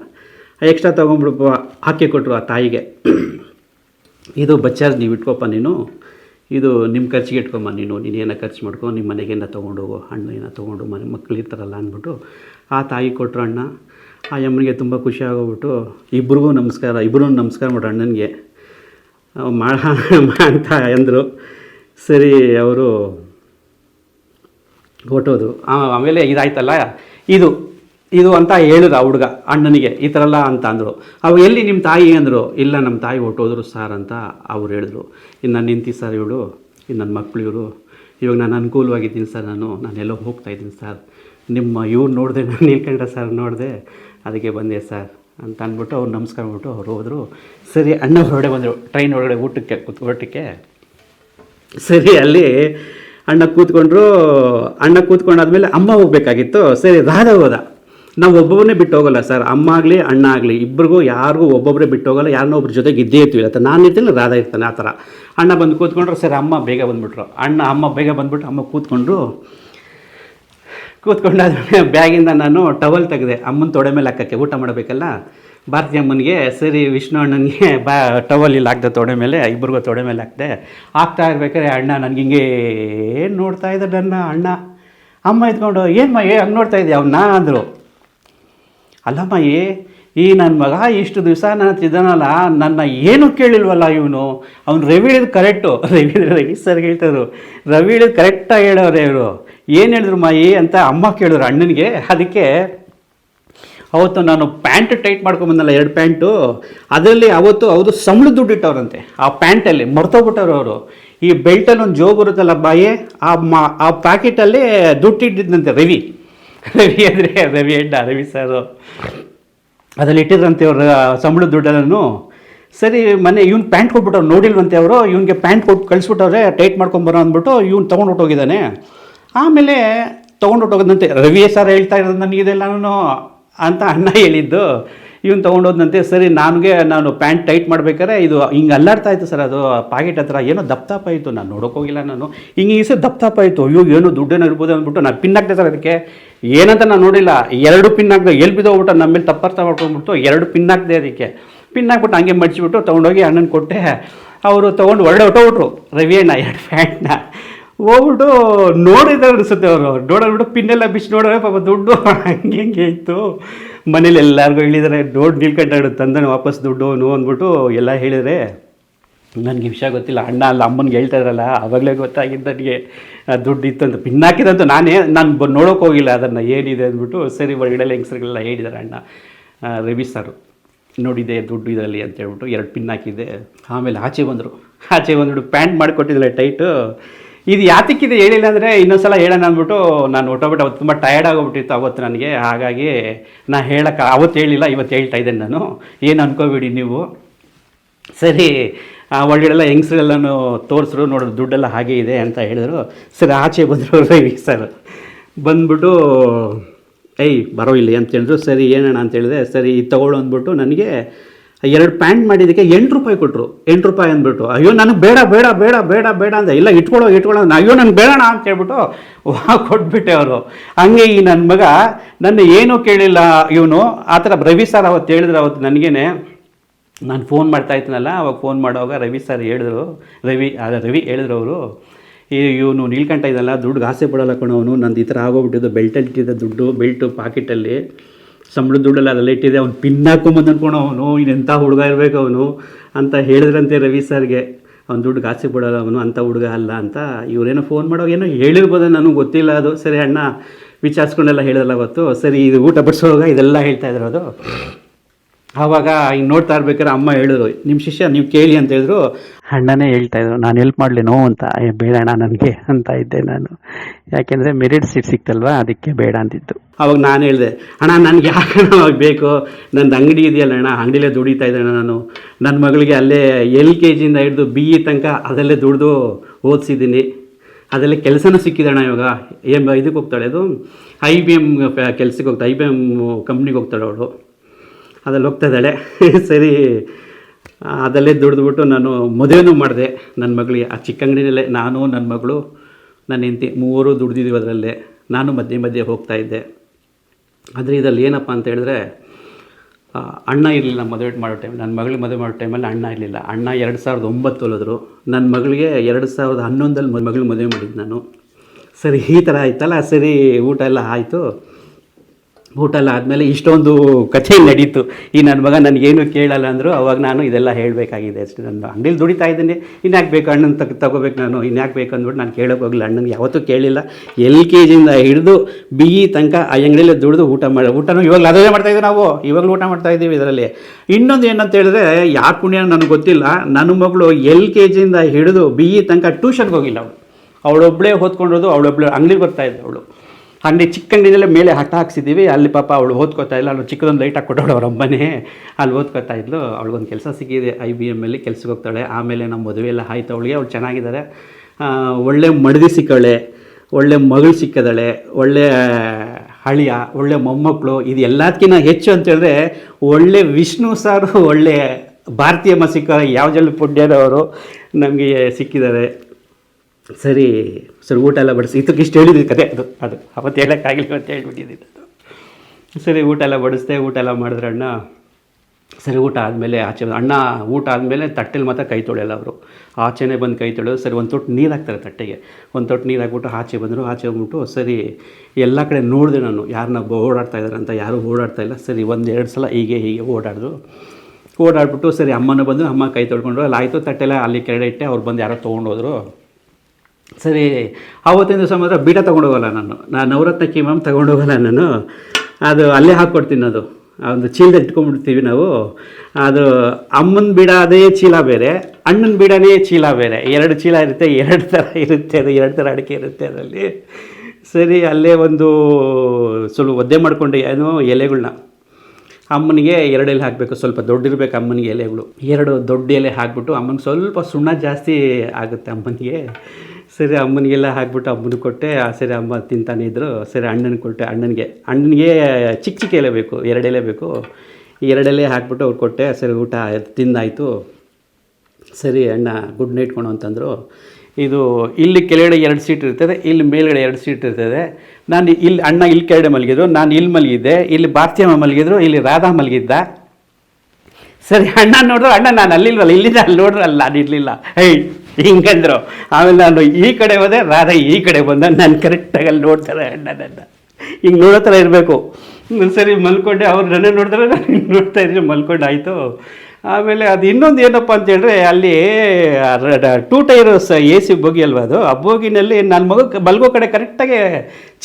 ಎಕ್ಸ್ಟ್ರಾ ತೊಗೊಂಡ್ಬಿಡಪ್ಪ ಹಾಕಿ ಕೊಟ್ಟರು ಆ ತಾಯಿಗೆ. ಇದು ಬಚ್ಚಾರ್ಜ್ ನೀವು ಇಟ್ಕೊಪ್ಪ ನೀನು. ಇದು ನಿಮ್ಮ ಖರ್ಚಿಗೆ ಇಟ್ಕೊಂಬ ನೀನು. ನೀನೇನ ಖರ್ಚು ಮಾಡ್ಕೊ ನಿಮ್ಮ ಮನೆಗೇನ ತೊಗೊಂಡೋಗು ಹಣ್ಣು ಏನೋ ತೊಗೊಂಡು ಮನೆ ಮಕ್ಕಳು ಇರ್ತಾರಲ್ಲ ಅಂದ್ಬಿಟ್ಟು ಆ ತಾಯಿ ಕೊಟ್ಟರು ಅಣ್ಣ. ಆ ಯಮ್ಮನಿಗೆ ತುಂಬ ಖುಷಿ ಆಗೋಗ್ಬಿಟ್ಟು ಇಬ್ರಿಗೂ ನಮಸ್ಕಾರ ಇಬ್ಬರೂ ನಮಸ್ಕಾರ ಮಾಡ್ರು ಅಣ್ಣನಿಗೆ. ಮಾಡ ಅಂತ ಅಂದರು. ಸರಿ, ಅವರು ಹೊಟ್ಟೋದು ಆಮೇಲೆ ಇದಾಯ್ತಲ್ಲ, ಇದು ಇದು ಅಂತ ಹೇಳಿದ್ರು ಆ ಹುಡುಗ ಅಣ್ಣನಿಗೆ, ಈ ಥರ ಎಲ್ಲ ಅಂತ ಅಂದರು. ಅವು ಎಲ್ಲಿ ನಿಮ್ಮ ತಾಯಿ ಅಂದರು? ಇಲ್ಲ ನಮ್ಮ ತಾಯಿ ಹೊಟ್ಟೋದ್ರು ಸರ್ ಅಂತ ಅವ್ರು ಹೇಳಿದ್ರು. ಇನ್ನು ನಾನು ನಿಂತಿ ಸರ್ ಇವಳು ಇನ್ನು ನನ್ನ ಮಕ್ಕಳು ಇವರು, ಇವಾಗ ನಾನು ಅನುಕೂಲವಾಗಿದ್ದೀನಿ ಸರ್ ನಾನು, ನಾನೆಲ್ಲೋ ಹೋಗ್ತಾ ಇದ್ದೀನಿ ಸರ್. ನಿಮ್ಮ ಇವ್ರು ನೋಡಿದೆ ನಾನು ನೀಲ್ಕಂಠ ಸರ್ ನೋಡಿದೆ, ಅದಕ್ಕೆ ಬಂದೆ ಸರ್ ಅಂತ ಅಂದ್ಬಿಟ್ಟು ಅವ್ರು ನಮಸ್ಕಾರ ಬಿಟ್ಟು ಅವ್ರು ಹೋದರು. ಸರಿ, ಅಣ್ಣ ಹೊರಗಡೆ ಬಂದರು. ಟ್ರೈನ್ ಒಳಗಡೆ ಊಟಕ್ಕೆ ಕೂತ್ ಸರಿ, ಅಲ್ಲಿ ಅಣ್ಣ ಕೂತ್ಕೊಂಡ್ರು. ಅಣ್ಣ ಕೂತ್ಕೊಂಡಾದ್ಮೇಲೆ ಅಮ್ಮ ಹೋಗಬೇಕಾಗಿತ್ತು. ಸರಿ, ರಾಧ ಹೋದ. ನಾವು ಒಬ್ಬೊಬ್ಬರನ್ನೇ ಬಿಟ್ಟು ಹೋಗಲ್ಲ ಸರ್ ಅಮ್ಮ ಆಗಲಿ, ಅಣ್ಣ ಆಗಲಿ ಇಬ್ಬರಿಗೂ ಯಾರಿಗೂ ಒಬ್ಬೊಬ್ಬರೇ ಬಿಟ್ಟು ಹೋಗಲ್ಲ. ಯಾರನ್ನೋ ಒಬ್ಬರ ಜೊತೆಗೆ ಇದ್ದೇ ಇರ್ತೀವಿ. ಅಂತ ನಾನು ಇರ್ತೀನಿ, ರಾಧ ಇರ್ತಾನೆ, ಆ ಥರ. ಅಣ್ಣ ಬಂದು ಕೂತ್ಕೊಂಡ್ರು. ಸರಿ, ಅಮ್ಮ ಬೇಗ ಬಂದುಬಿಟ್ರು. ಅಣ್ಣ, ಅಮ್ಮ ಬೇಗ ಬಂದುಬಿಟ್ಟು ಅಮ್ಮ ಕೂತ್ಕೊಂಡ್ರು. ಕೂತ್ಕೊಂಡಾದ್ಮೇಲೆ ಬ್ಯಾಗಿಂದ ನಾನು ಟವಲ್ ತೆಗೆದೆ. ಅಮ್ಮನ ತೊಡೆ ಮೇಲೆ ಹಾಕಕ್ಕೆ ಊಟ ಮಾಡಬೇಕಲ್ಲ? ಭಾರತೀಯ ಅಮ್ಮನಿಗೆ, ಸರಿ, ವಿಷ್ಣು ಅಣ್ಣನಿಗೆ ಬಾ ಟವಲ್ ಇಲ್ಲಿ ಹಾಕ್ದೆ, ತೊಡೆ ಮೇಲೆ ಇಬ್ಬರಿಗೂ ತೊಡೆ ಮೇಲೆ ಹಾಕ್ದೆ. ಹಾಕ್ತಾ ಇರ್ಬೇಕಾದ್ರೆ ಅಣ್ಣ ನನಗೆ ಹಿಂಗೆ, ಏನು ನೋಡ್ತಾ ಇದ್ದ ನನ್ನ ಅಣ್ಣ? ಅಮ್ಮ ಇದ್ಕೊಂಡು ಏನಮ್ಮ ಏ, ಹಂಗೆ ನೋಡ್ತಾ ಇದ್ದೆ ಅವ್ನ ಅಂದರು. ಅಲ್ಲಮ್ಮ, ಏ, ಈ ನನ್ನ ಮಗ ಇಷ್ಟು ದಿವಸ ನನ್ನ ತಿದ್ದಾನಲ್ಲ ನನ್ನ ಏನು ಕೇಳಿಲ್ವಲ್ಲ ಇವನು? ಅವ್ನು ರವಿ ಹೇಳಿದ್ ಕರೆಕ್ಟು ರವಿ ರವಿ ಸರ್ ಹೇಳ್ತಾರು ರವಿ ಹೇಳಿದ್ ಕರೆಕ್ಟಾಗಿ ಹೇಳೋರೆ ಇವರು. ಏನು ಹೇಳಿದ್ರು ಮಾಯಿ ಅಂತ ಅಮ್ಮ ಕೇಳಿದ್ರು ಅಣ್ಣನಿಗೆ. ಅದಕ್ಕೆ ಅವತ್ತು ನಾನು ಪ್ಯಾಂಟ್ ಟೈಟ್ ಮಾಡ್ಕೊಂಬಂದಲ್ಲ ಎರಡು ಪ್ಯಾಂಟು. ಅದರಲ್ಲಿ ಅವತ್ತು ಅವರು ಸಂಬಳ ದುಡ್ಡು ಇಟ್ಟವ್ರಂತೆ. ಆ ಪ್ಯಾಂಟಲ್ಲಿ ಮರ್ತೋಗ್ಬಿಟ್ಟವ್ರು ಅವರು. ಈ ಬೆಲ್ಟಲ್ಲಿ ಒಂದು ಜೋಬ್ ಬರುತ್ತಲ್ಲ ಬಾಯಿ ಆ ಮಾ, ಆ ಪ್ಯಾಕೆಟಲ್ಲಿ ದುಡ್ಡು ಇಟ್ಟಿದ್ದಂತೆ ರವಿ. ರವಿ ಅಂದರೆ ರವಿ ಅಣ್ಣ, ರವಿ ಸರು. ಅದರಲ್ಲಿ ಇಟ್ಟಿದ್ರಂತೆ ಅವ್ರ ಸಂಬಳ ದುಡ್ಡಲ್ಲೂ ಸರಿ, ಮನೆ ಇವ್ನು ಪ್ಯಾಂಟ್ ಕೊಟ್ಬಿಟ್ಟವ್ರು, ನೋಡಿಲ್ವಂತೆ ಅವರು. ಇವನಿಗೆ ಪ್ಯಾಂಟ್ ಕೊಟ್ಟು ಕಳಿಸ್ಬಿಟ್ಟವ್ರೆ, ಟೈಟ್ ಮಾಡ್ಕೊಂಬರೋ ಅಂದ್ಬಿಟ್ಟು ಇವ್ನು ತೊಗೊಂಡು ಹೊಟ್ಟೋಗಿದ್ದಾನೆ ಆಮೇಲೆ ತೊಗೊಂಡು ಹೊಟ್ಟೋಗದಂತೆ ರವಿ ಸರ್ ಹೇಳ್ತಾ ಇರೋದು ನನಗೆ ಇದೆಲ್ಲನೂ ಅಂತ ಅಣ್ಣ ಹೇಳಿದ್ದು. ಇವನು ತೊಗೊಂಡೋದಂತೆ ಸರಿ, ನನಗೆ ನಾನು ಪ್ಯಾಂಟ್ ಟೈಟ್ ಮಾಡ್ಬೇಕಾದ್ರೆ ಇದು ಹಿಂಗೆ ಅಲ್ಲಾಡ್ತಾ ಇತ್ತು ಸರ್ ಅದು ಪಾಕೆಟ್ ಹತ್ರ. ಏನೋ ದಪ್ತಾಪ ಇತ್ತು. ನಾನು ನೋಡೋಕ್ಕೋಗಿಲ್ಲ ನಾನು. ಹಿಂಗೆ ಈಸೆ ದಪ್ತಾಪ ಇತ್ತು. ಅಯ್ಯೋ, ಏನೋ ದುಡ್ಡೇನೋ ಇರ್ಬೋದು ಅಂದ್ಬಿಟ್ಟು ನಾನು ಪಿನ್ ಹಾಕ್ದೆ ಸರ್ ಅದಕ್ಕೆ. ಏನಂತ ನಾನು ನೋಡಿಲ್ಲ. ಎರಡು ಪಿನ್ ಹಾಕ್ದೆ ಎಲ್ಲಿ ಬಿದ್ದೋಗ್ಬಿಟ್ಟು ನಮ್ಮ ಮೇಲೆ ತಪ್ಪರ್ಥ ಮಾಡ್ಕೊಂಡ್ಬಿಟ್ಟು ಎರಡು ಪಿನ್ ಹಾಕ್ದೆ ಅದಕ್ಕೆ. ಪಿನ್ ಹಾಕ್ಬಿಟ್ಟು ಹಂಗೆ ಮಡಿಸಿಬಿಟ್ಟು ತೊಗೊಂಡೋಗಿ ಅಣ್ಣನ ಕೊಟ್ಟೆ. ಅವರು ತೊಗೊಂಡು ಹೊರಡೆ ಹೊಟ್ಟೋಗ್ಬಿಟ್ರು ರವಿ ಅಣ್ಣ ಎರಡು ಪ್ಯಾಂಟ್ನ. ಹೋಗ್ಬಿಟ್ಟು ನೋಡಿದ್ರೆ ಅನಿಸುತ್ತೆ ಅವರು. ನೋಡೋದ್ಬಿಟ್ಟು ಪಿನ್ನೆಲ್ಲ ಬಿಚ್ಚಿ ನೋಡಿದ್ರೆ ಪಾಪ ದುಡ್ಡು ಹಂಗೆ ಹಂಗೆ ಇತ್ತು ಮನೇಲಿ ಎಲ್ಲರಿಗೂ ಹೇಳಿದ್ದಾರೆ ನೋಡಿ ನಿಲ್ಕಂಡ ತಂದನು ವಾಪಸ್ ದುಡ್ಡು, ನೋ ಅಂದ್ಬಿಟ್ಟು ಎಲ್ಲ ಹೇಳಿದರೆ, ನನಗೆ ವಿಷಯ ಗೊತ್ತಿಲ್ಲ, ಅಣ್ಣ ಅಲ್ಲ, ಅಮ್ಮನಿಗೆ ಹೇಳ್ತಾ ಇದ್ರಲ್ಲ, ಅವಾಗಲೇ ಗೊತ್ತಾಗಿದ್ದು ನನಗೆ ದುಡ್ಡು ಇತ್ತು ಅಂತ. ಪಿನ್ ಹಾಕಿದಂತೂ ನಾನೇ, ನಾನು ಬ, ನೋಡೋಕೆ ಹೋಗಿಲ್ಲ, ಅದನ್ನು ಏನಿದೆ ಅಂದ್ಬಿಟ್ಟು ಸರಿ ಒಳಗಡೆ ಹೆಂಗಸ್ರಿಗೆಲ್ಲ ಹೇಳಿದ್ದಾರೆ ಅಣ್ಣ. ರವಿ ಸರು ನೋಡಿದೆ ದುಡ್ಡು ಇದರಲ್ಲಿ ಅಂತ ಹೇಳ್ಬಿಟ್ಟು ಎರಡು ಪಿನ್ ಹಾಕಿದ್ದೆ ಆಮೇಲೆ ಆಚೆ ಬಂದರು. ಆಚೆ ಬಂದ್ಬಿಟ್ಟು ಪ್ಯಾಂಟ್ ಮಾಡಿಕೊಟ್ಟಿದ್ದಿಲ್ಲ ಟೈಟು ಇದು ಯಾತಕ್ಕಿದೆ ಹೇಳಿಲ್ಲ ಅಂದರೆ ಇನ್ನೊಂದ್ಸಲ ಹೇಳೋಣ ಅಂದ್ಬಿಟ್ಟು ನಾನು ಹೊಟ್ಟೋಗ್ಬಿಟ್ಟು ಅವತ್ತು ತುಂಬ ಟಯರ್ಡ್ ಆಗೋಗ್ಬಿಟ್ಟಿತ್ತು ಅವತ್ತು ನನಗೆ. ಹಾಗಾಗಿ ನಾ ಹೇಳಕ್ಕೆ, ಅವತ್ತು ಹೇಳಿಲ್ಲ, ಇವತ್ತು ಹೇಳ್ತಾ ಇದ್ದೇನೆ ನಾನು. ಏನು ಅನ್ಕೋಬೇಡಿ ನೀವು. ಸರಿ, ಆ ಒಳಗಡೆಲ್ಲ ಹೆಂಗಸ್ರೆಲ್ಲನೂ ತೋರಿಸ್ರು, ನೋಡಿದ್ರು ದುಡ್ಡೆಲ್ಲ ಹಾಗೆ ಇದೆ ಅಂತ ಹೇಳಿದ್ರು. ಸರಿ, ಆಚೆ ಬಂದರು ರವಿ ಸರ್. ಬಂದ್ಬಿಟ್ಟು, ಏಯ್, ಬರೋ ಇಲ್ಲಿ ಅಂತ ಹೇಳಿದ್ರು. ಸರಿ, ಏನಣ್ಣ? ಅಂತ ಹೇಳಿದೆ. ಸರಿ, ಇದು ಅಂದ್ಬಿಟ್ಟು ನನಗೆ ಎರಡು ಪ್ಯಾಂಟ್ ಮಾಡಿದ್ದಕ್ಕೆ ಎಂಟು ರೂಪಾಯಿ ಕೊಟ್ಟರು ಎಂಟು ರೂಪಾಯಿ ಅಂದ್ಬಿಟ್ಟು, ಅಯ್ಯೋ, ನನಗೆ ಬೇಡ ಬೇಡ ಬೇಡ ಬೇಡ ಬೇಡ ಅಂದೆ ಇಲ್ಲ, ಇಟ್ಕೊಳ್ಳೋ ಇಟ್ಕೊಳ್ಳೋ ಅಯ್ಯೋ ನನಗೆ ಬೇಡಣ ಅಂತ ಹೇಳ್ಬಿಟ್ಟು ವಾ ಕೊಟ್ಬಿಟ್ಟೆ ಅವರು. ಹಂಗೆ ಈ ನನ್ನ ಮಗ, ನನ್ನ ಏನೂ ಕೇಳಿಲ್ಲ ಇವನು. ಆ ಥರ ರವಿ ಸರ್ ಅವತ್ತು ಹೇಳಿದ್ರು ಅವತ್ತು ನನಗೇನೆ. ನಾನು ಫೋನ್ ಮಾಡ್ತಾ ಇದ್ದೀನಲ್ಲ ಅವಾಗ ಫೋನ್ ಮಾಡುವಾಗ ರವಿ ಸರ್ ಹೇಳಿದ್ರು. ರವಿ ಅದೇ ರವಿ ಹೇಳಿದ್ರು ಅವರು. ಈ, ಇವನು ನೀಲ್ಕಂಠ ಇದ್ದಲ್ಲ ದುಡ್ಡು ಆಸೆ ಪಡೋಲ್ಲ ಕಣವನು ನಂದು ಈ ಥರ ಆಗೋಗ್ಬಿಟ್ಟಿದ್ದು ಬೆಲ್ಟಲ್ಲಿ ಇಟ್ಟಿದ್ದ ದುಡ್ಡು, ಬೆಲ್ಟು ಪಾಕೆಟಲ್ಲಿ. ಸಂಬಳದ ದುಡ್ಡೆಲ್ಲ ಇಟ್ಟಿದೆ ಅವ್ನು ಪಿನ್ ಹಾಕೊಂಬಂದು ಅನ್ಕೊಂಡು ಅವನು ಇನ್ನೆಂಥ ಹುಡುಗ ಇರಬೇಕು ಅವನು ಅಂತ ಹೇಳಿದ್ರಂತೆ ರವಿ ಸರ್ಗೆ. ಅವ್ನು ದುಡ್ಡು ಕಾಸಿ ಬಿಡೋಲ್ಲ ಅವನು, ಅಂಥ ಹುಡುಗ ಅಲ್ಲ ಅಂತ ಇವರೇನೋ ಫೋನ್ ಮಾಡೋ ಏನೋ ಹೇಳಿರ್ಬೋದು ನನಗೆ ಗೊತ್ತಿಲ್ಲ ಅದು. ಸರಿ ಅಣ್ಣ, ವಿಚಾರಿಸ್ಕೊಂಡೆಲ್ಲ ಹೇಳಿದಲ್ಲ ಗೊತ್ತು. ಸರಿ, ಇದು ಊಟ ಬಡಿಸೋವಾಗ ಇದೆಲ್ಲ ಹೇಳ್ತಾ ಇದ್ರು ಅದು. ಆವಾಗ ಹಿಂಗೆ ನೋಡ್ತಾ ಇರ್ಬೇಕಾದ್ರೆ ಅಮ್ಮ ಹೇಳಿದ್ರು ನಿಮ್ಮ ಶಿಷ್ಯ, ನೀವು ಕೇಳಿ ಅಂತ ಹೇಳಿದ್ರು. ಅಣ್ಣನೇ ಹೇಳ್ತಾ ಇದ್ರು, ನಾನು ಹೆಲ್ಪ್ ಮಾಡಲಿ ನೋ ಅಂತ ಬೇಡ ಅಣ್ಣ, ನನಗೆ, ಅಂತ ಇದ್ದೆ ನಾನು. ಯಾಕೆಂದರೆ ಮೆರಿಟ್ ಸೀಟ್ ಸಿಕ್ತಲ್ವಾ, ಅದಕ್ಕೆ ಬೇಡ ಅಂತಿತ್ತು ಅವಾಗ ನಾನು ಹೇಳಿದೆ, ಅಣ್ಣ, ನನಗೆ ಯಾಕೆ ಅವಾಗ ಬೇಕು? ನಂದು ಅಂಗಡಿ ಇದೆಯಲ್ಲ ಅಣ್ಣ, ಅಂಗಡಿಲೇ ದುಡಿತಾ ಇದ್ದೆ ನಾನು. ನನ್ನ ಮಗಳಿಗೆ ಅಲ್ಲೇ ಎಲ್ ಕೆ ಜಿಯಿಂದ ಹಿಡಿದು ಬಿ ಇ ತನಕ ಅದಲ್ಲೇ ದುಡಿದು ಓದಿಸಿದ್ದೀನಿ. ಅದರಲ್ಲೇ ಕೆಲಸನೂ ಸಿಕ್ಕಿದೆ ಅಣ್ಣ ಇವಾಗ. ಏನು ಇದಕ್ಕೆ ಹೋಗ್ತಾಳೆ ಅದು? ಐ ಬಿ ಎಂ ಕೆಲಸಕ್ಕೆ ಹೋಗ್ತಾ ಐ ಬಿ ಎಂ ಕಂಪ್ನಿಗೆ ಹೋಗ್ತಾಳೆ ಅವಳು. ಅದ್ರಲ್ಲಿ ಹೋಗ್ತಾ ಇದ್ದಾಳೆ. ಸರಿ, ಅದಲ್ಲೇ ದುಡಿದ್ಬಿಟ್ಟು ನಾನು ಮದುವೆನೂ ಮಾಡಿದೆ. ನನ್ನ ಮಗಳಿಗೆ, ಆ ಚಿಕ್ಕ ಅಂಗಡಿನಲ್ಲೇ ನಾನು ನನ್ನ ಮಗಳು ನನ್ನ ಹೆಂಡತಿ ಮೂವರು ದುಡ್ದಿದ್ದೀವಿ ಅದರಲ್ಲೇ. ನಾನು ಮಧ್ಯೆ ಮಧ್ಯೆ ಹೋಗ್ತಾ ಇದ್ದೆ. ಆದರೆ ಇದರಲ್ಲಿ ಏನಪ್ಪ ಅಂತ ಹೇಳಿದ್ರೆ ಅಣ್ಣ ಇರಲಿಲ್ಲ ಮದುವೆ ಮಾಡೋ ಟೈಮ್ ನನ್ನ ಮಗಳಿಗೆ ಮದುವೆ ಮಾಡೋ ಟೈಮಲ್ಲಿ ಅಣ್ಣ ಇರಲಿಲ್ಲ. ಅಣ್ಣ ಎರಡು ಸಾವಿರದ ಒಂಬತ್ತು ಹೊಲಿದ್ರು ನನ್ನ ಮಗಳಿಗೆ ಎರಡು ಸಾವಿರದ ಹನ್ನೊಂದಲ್ಲಿ ಮಗಳು ಮದುವೆ ಮಾಡಿದ್ದು ನಾನು. ಸರಿ, ಈ ಥರ ಆಯ್ತಲ್ಲ? ಸರಿ, ಊಟ ಎಲ್ಲ ಆಯಿತು. ಎಲ್ಲ ಆದಮೇಲೆ ಇಷ್ಟೊಂದು ಕಥೆ ನಡೀತು. ಈ ನನ್ನ ಮಗ ನನಗೇನು ಕೇಳಲ್ಲ ಅಂದರು ಅವಾಗ ನಾನು ಇದೆಲ್ಲ ಹೇಳಬೇಕಾಗಿದೆ ಅಷ್ಟೇ. ನಾನು ಅಂಗಡಿಲಿ ದುಡಿತಾ ಇದ್ದೀನಿ. ಇನ್ಯಾಕೆ ಬೇಕು ಅಣ್ಣನ ತಗ ತಗೋಬೇಕು ನಾನು ಇನ್ಯಾಕೆ ಬೇಕು ಅಂದ್ಬಿಟ್ಟು ನಾನು ಕೇಳೋಕೆ ಹೋಗಿಲ್ಲ ಅಣ್ಣನಿಗೆ ಯಾವತ್ತೂ ಕೇಳಿಲ್ಲ. ಎಲ್ ಕೆ ಜಿಯಿಂದ ಹಿಡಿದು ಬಿ ಇ ತನಕ ಆ ಅಂಗಡಿಯಲ್ಲೇ ದುಡಿದು ಊಟ ಮಾಡಿ, ಊಟನೂ ಇವಾಗಲೂ ಅದೇ ಮಾಡ್ತಾಯಿದ್ದೀವಿ ನಾವು. ಇವಾಗಲೂ ಊಟ ಮಾಡ್ತಾ ಇದ್ದೀವಿ ಇದರಲ್ಲಿ. ಇನ್ನೊಂದು ಏನಂತ ಹೇಳಿದ್ರೆ ಯಾಕೆ ಪುಣ್ಯ ನನಗೆ ಗೊತ್ತಿಲ್ಲ. ನನ್ನ ಮಗಳು ಎಲ್ ಕೆ ಜಿಯಿಂದ ಹಿಡಿದು ಬಿ ಇ ತನಕ ಟ್ಯೂಷನ್ಗೆ ಹೋಗಿಲ್ಲ ಅವಳು. ಅವಳೊಬ್ಬಳೇ ಹೊತ್ಕೊಂಡಿರೋದು ಅವಳೊಬ್ಳೆ ಅಂಗಡಿಗೆ ಬರ್ತಾ ಇದ್ದೆ ಅವಳು. ಅಂಗಡಿ ಚಿಕ್ಕ ಅಂಗಡಿಯಲ್ಲೇ ಮೇಲೆ ಹಠ ಹಾಕ್ಸಿದ್ದೀವಿ. ಅಲ್ಲಿ ಪಾಪ ಅವಳು ಓದ್ಕೊತಾ ಇಲ್ಲ. ಅವಳು ಚಿಕ್ಕದೊಂದು ಲೈಟ್ ಹಾಕ್ಕೊಟ್ಟವಳು ಅವ್ರ ಅಮ್ಮನೇ. ಅಲ್ಲಿ ಓದ್ಕೋತಾ ಇದ್ಲು. ಅವಳಿಗೊಂದು ಕೆಲಸ ಸಿಕ್ಕಿದೆ. ಐ ಬಿ ಎಮ್ಮಲ್ಲಿ ಕೆಲ್ಸಕ್ಕೆ ಹೋಗ್ತಾಳೆ. ಆಮೇಲೆ ನಮ್ಮ ಮದುವೆ ಎಲ್ಲ ಆಯ್ತು. ಅವಳಿಗೆ ಅವಳು ಚೆನ್ನಾಗಿದ್ದಾರೆ. ಒಳ್ಳೆ ಮಡದಿ ಸಿಕ್ಕಳೆ ಒಳ್ಳೆ ಮಗಳು ಸಿಕ್ಕದಾಳೆ. ಒಳ್ಳೆ ಹಳಿಯ ಒಳ್ಳೆ ಮೊಮ್ಮಕ್ಕಳು ಇದು ಎಲ್ಲದಕ್ಕಿಂತ ಹೆಚ್ಚು ಅಂತೇಳಿದ್ರೆ ಒಳ್ಳೆ ವಿಷ್ಣು ಸಾರು ಒಳ್ಳೆ ಭಾರತೀಯ ಸಿಕ್ಕ ಯಾವ ಜಲ್ ಪುಣ್ಯದವರು ನಮಗೆ ಸಿಕ್ಕಿದ್ದಾರೆ. ಸರಿ ಸರಿ, ಊಟ ಎಲ್ಲ ಬಡಿಸಿ. ಇದಕ್ಕೆ ಇಷ್ಟು ಹೇಳಿದ್ವಿ ಕತೆ. ಅದು ಅದು. ಅವತ್ತು ಹೇಳೋಕ್ಕಾಗಲಿ ಅಂತ ಹೇಳಿಬಿಟ್ಟಿದ್ದು ಸರಿ, ಊಟ ಎಲ್ಲ ಬಡಿಸ್ದೆ, ಊಟ ಎಲ್ಲ ಮಾಡಿದ್ರೆ ಅಣ್ಣ, ಸರಿ, ಊಟ ಆದಮೇಲೆ ಆಚೆ ಅಣ್ಣ, ಊಟ ಆದಮೇಲೆ ತಟ್ಟೆಲಿ ಮಾತ್ರ ಕೈ ತೊಳೆಯಲ್ಲ ಅವರು. ಆಚೆನೇ ಬಂದು ಕೈ ತೊಳೆಯೋದು ಸರಿ, ಒಂದು ತೊಟ್ಟು ನೀರು ಹಾಕ್ತಾರೆ ತಟ್ಟೆಗೆ. ಒಂದು ತೊಟ್ಟು ನೀರು ಹಾಕ್ಬಿಟ್ಟು ಆಚೆ ಬಂದರು, ಆಚೆ ಬಂದ್ಬಿಟ್ಟು ಸರಿ, ಎಲ್ಲ ಕಡೆ ನೋಡಿದೆ ನಾನು. ಯಾರನ್ನ ಓಡಾಡ್ತಾ ಇದ್ದಾರೆ ಅಂತ ಯಾರೂ ಓಡಾಡ್ತಾ ಇಲ್ಲ. ಸರಿ, ಒಂದು ಎರಡು ಸಲ ಹೀಗೆ ಹೀಗೆ ಓಡಾಡಿದ್ರು ಓಡಾಡ್ಬಿಟ್ಟು, ಸರಿ, ಅಮ್ಮನ ಬಂದು, ಅಮ್ಮ ಕೈ ತೊಳ್ಕೊಂಡ್ರು ಅಲ್ಲಿ ಆಯಿತು, ತಟ್ಟೆಲ್ಲ ಅಲ್ಲಿ ಕೆರೆ ಇಟ್ಟೆ, ಅವ್ರು ಬಂದು ಯಾರೋ ತೊಗೊಂಡೋದ್ರು ಸರಿ, ಆವತ್ತಿನ ದಿವಸ ಮಾತ್ರ ಬೀಟ ತೊಗೊಂಡೋಗಲ್ಲ ನಾನು. ನಾನು ನವರತ್ನ ಕೀಮಾಮ್ ತೊಗೊಂಡೋಗಲ್ಲ ನಾನು. ಅದು ಅಲ್ಲೇ ಹಾಕ್ಕೊಡ್ತೀನಿ ಅದು. ಒಂದು ಚೀಲದ ಇಟ್ಕೊಂಡ್ಬಿಡ್ತೀವಿ ನಾವು. ಅದು ಅಮ್ಮನ ಬೀಡ ಅದೇ ಚೀಲ ಬೇರೆ, ಅಣ್ಣನ ಬೀಡನೇ ಚೀಲ ಬೇರೆ. ಎರಡು ಚೀಲ ಇರುತ್ತೆ, ಎರಡು ಥರ ಇರುತ್ತೆ, ಅದು ಎರಡು ಥರ ಅಡಿಕೆ ಇರುತ್ತೆ ಅದರಲ್ಲಿ. ಸರಿ, ಅಲ್ಲೇ ಒಂದು ಸ್ವಲ್ಪ ಒದ್ದೆ ಮಾಡಿಕೊಂಡು ಏನೋ ಎಲೆಗಳನ್ನ ಅಮ್ಮನಿಗೆ ಎರಡು ಎಲೆ ಹಾಕಬೇಕು, ಸ್ವಲ್ಪ ದೊಡ್ಡಿರಬೇಕು ಅಮ್ಮನಿಗೆ ಎಲೆಗಳು. ಎರಡು ದೊಡ್ಡ ಎಲೆ ಹಾಕ್ಬಿಟ್ಟು ಅಮ್ಮನಿಗೆ ಸ್ವಲ್ಪ ಸುಣ್ಣ ಜಾಸ್ತಿ ಆಗುತ್ತೆ ಅಮ್ಮನಿಗೆ. ಸರಿ, ಅಮ್ಮನಿಗೆಲ್ಲ ಹಾಕ್ಬಿಟ್ಟು ಅಮ್ಮನಿಗೆ ಕೊಟ್ಟೆ. ಆ ಸರಿ ಅಮ್ಮ ತಿಂತಾನೆ ಇದ್ದರು ಸರಿ ಅಣ್ಣನಿಗೆ ಕೊಟ್ಟೆ. ಅಣ್ಣನಿಗೆ ಅಣ್ಣನಿಗೆ ಚಿಕ್ಕ ಚಿಕ್ಕ ಎಲೆ ಬೇಕು ಎರಡೆಲೆ ಬೇಕು. ಎರಡೆಲೆ ಹಾಕ್ಬಿಟ್ಟು ಅವ್ರು ಕೊಟ್ಟೆ. ಸರಿ, ಊಟ ತಿಂದಾಯಿತು. ಸರಿ, ಅಣ್ಣ, ಗುಡ್ ನೈಟ್ ಕೊಡು ಅಂತಂದರು. ಇದು ಇಲ್ಲಿ ಕೆಳಗಡೆ ಎರಡು ಸೀಟ್ ಇರ್ತದೆ, ಇಲ್ಲಿ ಮೇಲ್ಗಡೆ ಎರಡು ಸೀಟ್ ಇರ್ತದೆ. ನಾನು ಇಲ್ಲಿ, ಅಣ್ಣ ಇಲ್ಲಿ ಕೆಳಗಡೆ ಮಲಗಿದ್ರು, ನಾನು ಇಲ್ಲಿ ಮಲಗಿದ್ದೆ, ಇಲ್ಲಿ ಭಾರತೀಯಮ್ಮ ಮಲಗಿದ್ರು, ಇಲ್ಲಿ ರಾಧಾ ಮಲಗಿದ್ದ. ಸರಿ, ಅಣ್ಣ ನೋಡಿದ್ರು, ಅಣ್ಣ ನಾನು ಅಲ್ಲಿಲ್ವಲ್ಲ, ಇಲ್ಲಿಂದ, ಅಲ್ಲಿ ನೋಡ್ರಲ್ಲ ಅಲ್ಲಿ, ನಾನು ಇರಲಿಲ್ಲ. ಹೈ ಹಿಂಗಂದ್ರು. ಆಮೇಲೆ ನಾನು ಈ ಕಡೆ ಹೋದೆ, ರಾಧ ಈ ಕಡೆ ಬಂದ, ನಾನು ಕರೆಕ್ಟಾಗಿ ಅಲ್ಲಿ ನೋಡ್ತಾರೆ ಅಣ್ಣ ನನ್ನ ಹಿಂಗೆ ನೋಡೋ ಥರ ಇರಬೇಕು. ಸರಿ ಮಲ್ಕೊಂಡೆ, ಅವ್ರು ನನ್ನ ನೋಡಿದ್ರೆ ನಾನು ಹಿಂಗೆ ನೋಡ್ತಾ ಇದ್ರೆ, ಮಲ್ಕೊಂಡು ಆಯಿತು. ಆಮೇಲೆ ಅದು ಇನ್ನೊಂದು ಏನಪ್ಪ ಅಂತೇಳಿದ್ರೆ ಅಲ್ಲಿ two tier A C bogie ಅಲ್ವಾ ಅದು? ಆ ಬೋಗಿನಲ್ಲಿ ನನ್ನ ಮಗು ಬಲ್ಗೋ ಕಡೆ ಕರೆಕ್ಟಾಗಿ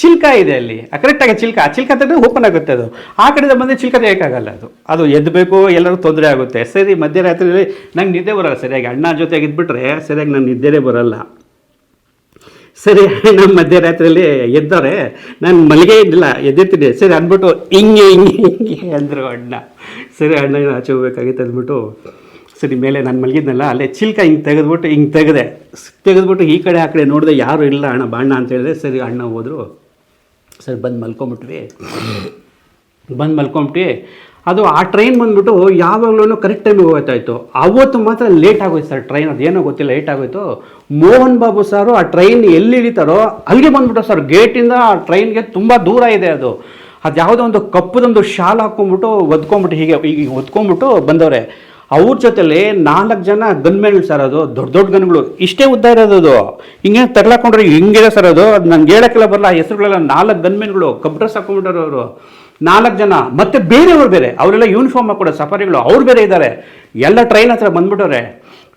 ಚಿಲ್ಕ ಇದೆ ಅಲ್ಲಿ. ಕರೆಕ್ಟಾಗಿ ಚಿಲ್ಕ. ಆ ಚಿಲ್ಕ ತೆಗೆದು ಓಪನ್ ಆಗುತ್ತೆ ಅದು. ಆ ಕಡೆಯಿಂದ ಬಂದರೆ ಚಿಲ್ಕ ತೆಗೋಕ್ಕಾಗಲ್ಲ ಅದು. ಅದು ಎದ್ದಬೇಕು ಎಲ್ಲರೂ ತೊಂದರೆ ಆಗುತ್ತೆ. ಸರಿ, ಮಧ್ಯರಾತ್ರಿಯಲ್ಲಿ ನಂಗೆ ನಿದ್ದೆ ಬರಲ್ಲ. ಸರಿಯಾಗಿ ಅಣ್ಣ ಜೊತೆಗೆ ಇದ್ಬಿಟ್ರೆ ಸರಿಯಾಗಿ ನಾನು ನಿದ್ದೆನೇ ಬರಲ್ಲ. ಸರಿ ನಮ್ಮ ಮಧ್ಯರಾತ್ರಿಯಲ್ಲಿ ಎದ್ದವ್ರೆ, ನಾನು ಮಲಗೇ ಇದ್ದಿಲ್ಲ, ಎದ್ದಿರ್ತೀನಿ. ಸರಿ ಅಂದ್ಬಿಟ್ಟು, ಹಿಂಗೆ ಹಿಂಗೆ ಹಿಂಗೆ, ಅಂದರು ಅಣ್ಣ. ಸರಿ ಏನೋ ಆಚೆ ಹೋಗ್ಬೇಕಾಗಿತ್ತು ಅಂದ್ಬಿಟ್ಟು ಸರಿ, ಮೇಲೆ ನಾನು ಮಲಗಿದ್ನಲ್ಲ, ಅಲ್ಲೇ ಚಿಲ್ಕ ಹಿಂಗೆ ತೆಗೆದ್ಬಿಟ್ಟು, ಹಿಂಗೆ ತೆಗೆದೆ. ತೆಗೆದ್ಬಿಟ್ಟು ಈ ಕಡೆ ಆ ಕಡೆ ನೋಡಿದೆ, ಯಾರೂ ಇಲ್ಲ, ಅಣ್ಣ, ಬಾಣ್ಣ ಅಂತ ಹೇಳಿದೆ ಸರಿ, ಅಣ್ಣ ಹೋದರು. ಸರಿ, ಬಂದು ಮಲ್ಕೊಂಬಿಟ್ವಿ. ಬಂದು ಮಲ್ಕೊಂಬಿಟ್ಟು ಅದು ಆ ಟ್ರೈನ್ ಬಂದ್ಬಿಟ್ಟು ಯಾವಾಗಲೂ ಕರೆಕ್ಟ್ ಟೈಮಿಗೆ ಹೋಗ್ತಾಯಿತ್ತು. ಅವತ್ತು ಮಾತ್ರ ಲೇಟ್ ಆಗೋಯ್ತು ಸರ್ ಟ್ರೈನ್ ಅದೇನೋ ಗೊತ್ತಿಲ್ಲ ಲೇಟ್ ಆಗೋಯ್ತು. ಮೋಹನ್ ಬಾಬು ಸಾರು ಆ ಟ್ರೈನ್ ಎಲ್ಲಿ ಇಳಿತಾರೋ, ಅಲ್ಲಿಗೆ ಬಂದ್ಬಿಟ್ಟು ಸರ್ ಗೇಟಿಂದ ಆ ಟ್ರೈನ್ಗೆ ತುಂಬ ದೂರ ಇದೆ ಅದು. ಅದು ಯಾವುದೋ ಒಂದು ಕಪ್ಪದೊಂದು ಶಾಲ್ ಹಾಕ್ಕೊಂಬಿಟ್ಟು ಒದ್ಕೊಂಬಿಟ್ಟು ಹೀಗೆ, ಈಗ ಒದ್ಕೊಂಡ್ಬಿಟ್ಟು ಬಂದವ್ರೆ, ಅವ್ರ ಜೊತೆಲಿ ನಾಲ್ಕು ಜನ ಗನ್ಮೆನ್ಗಳು ಸರ್ ಅದು, ದೊಡ್ಡ ದೊಡ್ಡ ಗನ್ಗಳು. ಇಷ್ಟೇ ಉದ್ದ ಇರೋದು ಅದು. ಹಿಂಗೆ ತಗ್ಲಾಕೊಂಡ್ರೆ ಹಿಂಗಿದೆ ಸರ್ ಅದು. ಅದು ನಂಗೆ ಹೇಳೋಕ್ಕೆಲ್ಲ ಬರಲ್ಲ ಹೆಸರುಗಳೆಲ್ಲ ನಾಲ್ಕು ಗನ್ಮೆನ್ಗಳು ಕಬ್ರಸ್ ಹಾಕೊಂಡ್ಬಿಟ್ಟರು ಅವರು. ನಾಲ್ಕು ಜನ, ಮತ್ತೆ ಬೇರೆಯವ್ರು ಬೇರೆ. ಅವರೆಲ್ಲ ಯೂನಿಫಾರ್ಮ್ ಹಾಕೊಡೋ ಸಫಾರಿಗಳು, ಅವ್ರು ಬೇರೆ ಇದ್ದಾರೆ. ಎಲ್ಲ ಟ್ರೈನ್ ಹತ್ರ ಬಂದ್ಬಿಟ್ಟವ್ರೆ.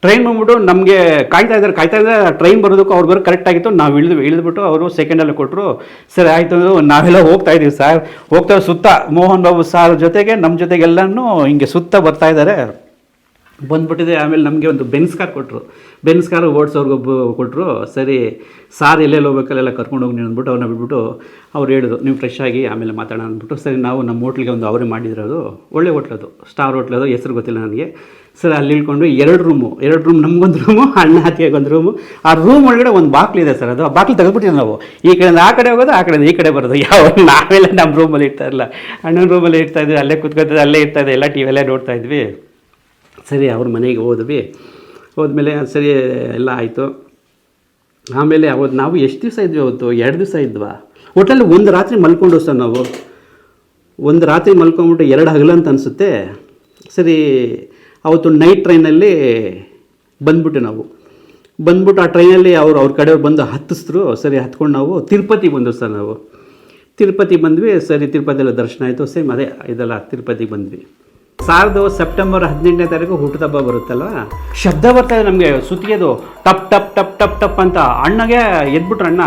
ಟ್ರೈನ್ ಬಂದ್ಬಿಟ್ಟು ನಮಗೆ ಕಾಯ್ತಾ ಇದ್ದಾರೆ ಕಾಯ್ತಾ ಇದ್ದಾರೆ ಟ್ರೈನ್ ಬರೋದಕ್ಕೂ ಅವ್ರು ಬರೋ ಕರೆಕ್ಟ್ ಆಗಿತ್ತು. ನಾವು ಇಳಿದು, ಇಳಿದ್ಬಿಟ್ಟು ಅವರು ಸೆಕೆಂಡಲ್ಲಿ ಕೊಟ್ಟರು ಸರಿ, ಆಯಿತು, ನಾವೆಲ್ಲ ಹೋಗ್ತಾ ಇದ್ದೀವಿ ಸರ್ ಹೋಗ್ತಾ ಸುತ್ತ, ಮೋಹನ್ ಬಾಬು ಸಾರ್ ಜೊತೆಗೆ ನಮ್ಮ ಜೊತೆಗೆಲ್ಲನೂ ಹಿಂಗೆ ಸುತ್ತ ಬರ್ತಾ ಇದ್ದಾರೆ. ಬಂದ್ಬಿಟ್ಟಿದೆ, ಆಮೇಲೆ ನಮಗೆ ಒಂದು ಬೆನ್ಸ್ ಕಾರ್ ಕೊಟ್ಟರು ಬೆನ್ಸ್ ಕಾರ್ ಓಡಿಸೋರ್ಗೊಬ್ಬ ಕೊಟ್ಟರು ಸರಿ ಸಾರ್ ಎಲ್ಲೆಲ್ಲಿ ಹೋಗ್ಬೇಕಲ್ಲೆಲ್ಲ ಕರ್ಕೊಂಡು ಹೋಗಿ ಅಂದ್ಬಿಟ್ಟು ಅವ್ರನ್ನ ಬಿಟ್ಬಿಟ್ಟು ಅವ್ರು ಹೇಳಿದ್ರು, ನೀವು ಫ್ರೆಶ್ ಆಗಿ ಆಮೇಲೆ ಮಾತಾಡೋಣ ಅಂದ್ಬಿಟ್ಟು, ಸರಿ, ನಾವು ನಮ್ಮ ಹೋಟ್ಲಿಗೆ ಒಂದು ಅವರೇ ಮಾಡಿದಿರೋದು ಒಳ್ಳೆ ಹೋಟ್ಲದು ಸ್ಟಾರ್ ಹೋಟ್ಲದು ಹೆಸರು ಗೊತ್ತಿಲ್ಲ ನನಗೆ. ಸರಿ, ಅಲ್ಲಿ ಇಳ್ಕೊಂಡು ಎರಡು ರೂಮು, ಎರಡು ರೂಮ್ ನಮಗೊಂದು ರೂಮು, ಅಣ್ಣ ಹತ್ತಿಗೆ ರೂಮು. ಆ ರೂಮ್ ಒಳಗಡೆ ಒಂದು ಬಾಕ್ಲಿದೆ ಸರ್, ಅದು ಆ ಬಾಕ್ಲು ತೆಗೆದ್ಬಿಟ್ಟಿದ್ವಿ ನಾವು. ಈ ಕಡೆಯಿಂದ ಆ ಕಡೆ ಹೋಗೋದು, ಆ ಕಡೆಯಿಂದ ಈ ಕಡೆ ಬರೋದು. ಯಾವ ನಾವೆಲ್ಲ ನಮ್ಮ ರೂಮಲ್ಲಿ ಇರ್ತಾ ಇರಲ್ಲ. ಅಣ್ಣನ ರೂಮಲ್ಲಿ ಇರ್ತಾ ಇದ್ವಿ, ಅಲ್ಲೇ ಕುತ್ಕೊತಿದ್ದೆ ಅಲ್ಲೇ ಇರ್ತಾ ಇದೆ ಎಲ್ಲ ಟಿ ವಿಯಲ್ಲೇ ನೋಡ್ತಾ ಇದ್ವಿ. ಸರಿ, ಅವ್ರ ಮನೆಗೆ ಹೋದ್ವಿ. ಹೋದ್ಮೇಲೆ ಸರಿ, ಎಲ್ಲ ಆಯಿತು. ಆಮೇಲೆ ಅವತ್ತು ನಾವು ಎಷ್ಟು ದಿವಸ ಇದ್ವಿ ಅವತ್ತು? ಎರಡು ದಿವಸ ಇದ್ವಾ? ಒಟ್ಟಲ್ಲಿ ಒಂದು ರಾತ್ರಿ ಮಲ್ಕೊಂಡು ಸರ್ ನಾವು. ಒಂದು ರಾತ್ರಿ ಮಲ್ಕೊಂಬಿಟ್ಟು ಎರಡು ಹಗಲು ಅಂತ ಅನಿಸುತ್ತೆ. ಸರಿ ಅವತ್ತು ನೈಟ್ ಟ್ರೈನಲ್ಲಿ ಬಂದ್ಬಿಟ್ಟು ನಾವು. ಬಂದ್ಬಿಟ್ಟು ಆ ಟ್ರೈನಲ್ಲಿ ಅವರು ಅವ್ರ ಕಡೆಯವ್ರು ಬಂದು ಹತ್ತಿಸಿದ್ರು, ಸರಿ ಹತ್ಕೊಂಡು ನಾವು ತಿರುಪತಿ ಬಂದ್ವಿ ಸರ್ ನಾವು. ತಿರುಪತಿ ಬಂದ್ವಿ, ಸರಿ ತಿರುಪತಿಯಲ್ಲ ದರ್ಶನ ಆಯಿತು, ಸೇಮ್ ಅದೇ ಇದೆಲ್ಲ ತಿರುಪತಿಗೆ ಬಂದ್ವಿ. ಸಾರ್ದು ಸೆಪ್ಟೆಂಬರ್ ಹದಿನೆಂಟನೇ ತಾರೀಕು ಹುಟ್ಟುಹಬ್ಬ ಬರುತ್ತಲ್ವ? ಶಬ್ದ ಬರ್ತಾ ಇದೆ ನಮಗೆ, ಸುತ್ತಿಗೆದು ಟಪ್ ಟಪ್ ಟಪ್ ಟಪ್ ಟಪ್ ಅಂತ. ಅಣ್ಣಗೆ ಎದ್ಬಿಟ್ರು ಅಣ್ಣ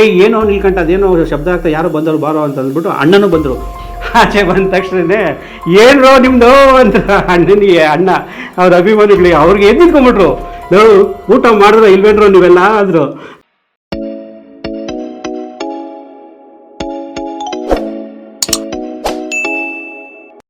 ಏ ಏನೋ ನಿಲ್ಕಂಟ ಅದೇನೋ ಶಬ್ದ ಆಗ್ತಾ ಯಾರು ಬಂದರು ಬಾರೋ ಅಂತ ಅಂದ್ಬಿಟ್ಟು ಅಣ್ಣನೂ ಬಂದರು. ಆಚೆ ಬಂದ ತಕ್ಷಣನೇ, ಏನ್ರೋ ನಿಮ್ದು? ಅಂತ ಅಣ್ಣನಿಗೆ, ಅಣ್ಣ, ಅವ್ರ ಅಭಿಮಾನಿಗಳಿಗೆ ಅವ್ರಿಗೆ ಎದ್ದು ನಿಂತ್ಕೊಂಡ್ಬಿಟ್ರು? ನೋಡು, ಊಟ ಮಾಡಿದ್ರೆ ಇಲ್ವೇನ್ರೋ ನೀವೆಲ್ಲ? ಅಂದರು.